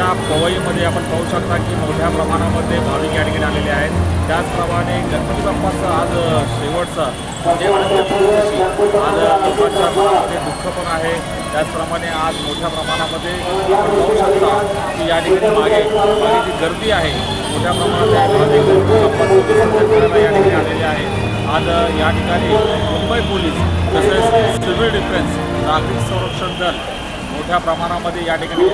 पवईमध्ये आपण पाहू शकता की मोठ्या प्रमाणामध्ये भाविक या ठिकाणी आलेले आहेत. त्याचप्रमाणे गणपती बाप्पाचा आज शेवटचं शेवटचा म्हणजे चतुर्दशी आज लोकांच्या मनामध्ये दुःख पण आहे. त्याचप्रमाणे आज मोठ्या प्रमाणामध्ये आपण पाहू शकता की या ठिकाणी मागे मागे जी गर्दी आहे मोठ्या प्रमाणात भाविक गणपती बाप्पाचं विसर्जन करायला या ठिकाणी आलेले आहे. आज या ठिकाणी मुंबई पोलीस तसेच सिव्हिल डिफेन्स नागरिक संरक्षण दल मोठ्या प्रमाणामध्ये या ठिकाणी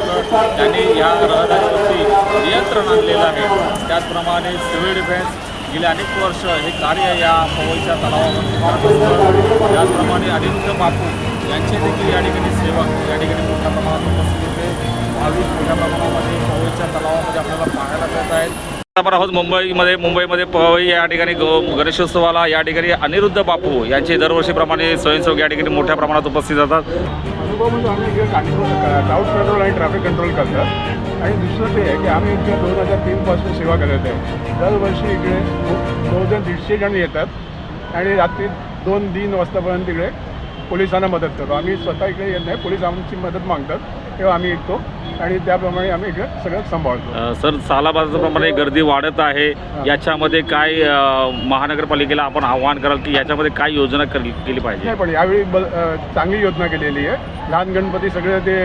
त्यांनी या रहदारीवरती नियंत्रण आणलेलं आहे. त्याचप्रमाणे सिव्हिल डिफेन्स गेले अनेक वर्ष हे कार्य या पवईच्या तलावामध्ये करत असतं त्याचप्रमाणे अनिरुद्ध बापू यांचे देखील या ठिकाणी सेवक या ठिकाणी मोठ्या प्रमाणात उपस्थित होते. भाविक मोठ्या प्रमाणामध्ये पवईच्या तलावामध्ये आपल्याला पाहायला मिळत आहेत. आपण आहोत मुंबईमध्ये. मुंबईमध्ये पवई या ठिकाणी गणेशोत्सवाला या ठिकाणी अनिरुद्ध बापू यांचे दरवर्षीप्रमाणे स्वयंसेवक या ठिकाणी मोठ्या प्रमाणात उपस्थित जातात अनुभव म्हणजे आम्ही इकडे कंट्रोल क्राऊड कंट्रोल आणि ट्रॅफिक कंट्रोल करतात आणि दुसरं ते आहे की आम्ही इकडे दोन हजार तीनपासून सेवा करत आहे. दरवर्षी इकडे जवळजवळ दीडशे जण येतात. आणि रात्री दोन तीन वाजतापर्यंत इकडे पोलिसांना मदत करतो. आम्ही स्वतः इकडे येत नाही पोलीस आमची मदत मागतात. तेव्हा आम्ही येतो आणि त्याप्रमाणे आम्ही इकडे सगळं सांभाळतो. अ, सर सालाबाजाप्रमाणे गर्दी वाढत आहे. याच्यामध्ये काय अ, महानगरपालिकेला आपण आव्हान कराल की याच्यामध्ये काय योजना केली केली पाहिजे? नाही पण यावेळी ब अ, चांगली योजना केलेली आहे. लहान गणपती सगळे ते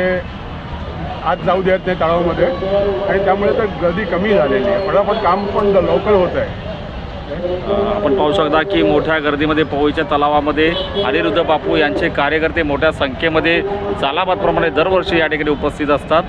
आज जाऊ देत नाही तळावामध्ये आणि त्यामुळे तर गर्दी कमी झालेली आहे. फटाफट काम पण लवकर होत आहे आपण पाहू शकता की मोठ्या गर्दीमध्ये पवईच्या तलावामध्ये अनिरुद्ध बापू यांचे कार्यकर्ते मोठ्या संख्येमध्ये चालाबादप्रमाणे दरवर्षी या ठिकाणी उपस्थित असतात.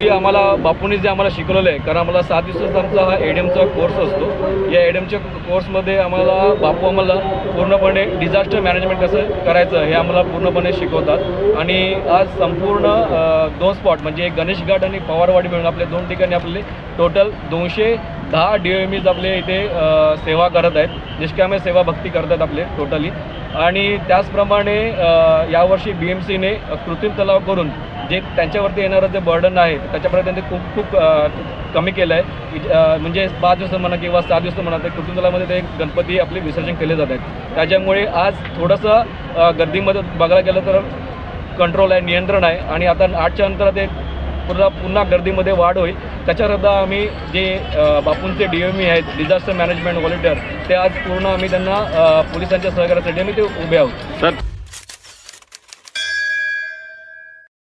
की आम्हाला बापूंनी जे आम्हाला शिकवलेलं आहे कारण आम्हाला सात दिवसाचा आमचा हा एडीएमचा कोर्स असतो. या एडीएमच्या कोर्समध्ये आम्हाला बापू आम्हाला पूर्णपणे डिझास्टर मॅनेजमेंट कसं करायचं हे आम्हाला पूर्णपणे शिकवतात. आणि आज संपूर्ण दोन स्पॉट म्हणजे गणेशघाट गणेश घाट आणि पवारवाडी मिळून आपले दोन ठिकाणी आपले टोटल दोनशे दहा डी एम ईज आपले इथे सेवा करत आहेत. निष्कामे सेवा भक्ती करतात आपले टोटली आणि त्याचप्रमाणे यावर्षी बी एम सीने कृत्रिम तलाव करून जे त्यांच्यावरती येणारं जे बर्डन आहे त्याच्यापर्यंत त्यांनी खूप खूप कमी केलं आहे. म्हणजे पाच दिवस म्हणा किंवा सात दिवस म्हणा ते कृत्रिम तलावामध्ये ते गणपती आपले विसर्जन केले जात आहेत. त्याच्यामुळे आज थोडंसं गर्दीमध्ये बघायला गेलं तर कंट्रोल आहे नियंत्रण आहे. आणि आता आठच्या नंतर ते पुन्हा पुन्हा गर्दीमध्ये वाढ होईल. त्याच्याकरता आम्ही जे बापूंचे डी एम ई आहेत डिझास्टर मॅनेजमेंट व्हॉलेंटियर ते आज पूर्ण आम्ही त्यांना पोलिसांच्या सहकार्यासाठी आम्ही ते उभे आहोत. सर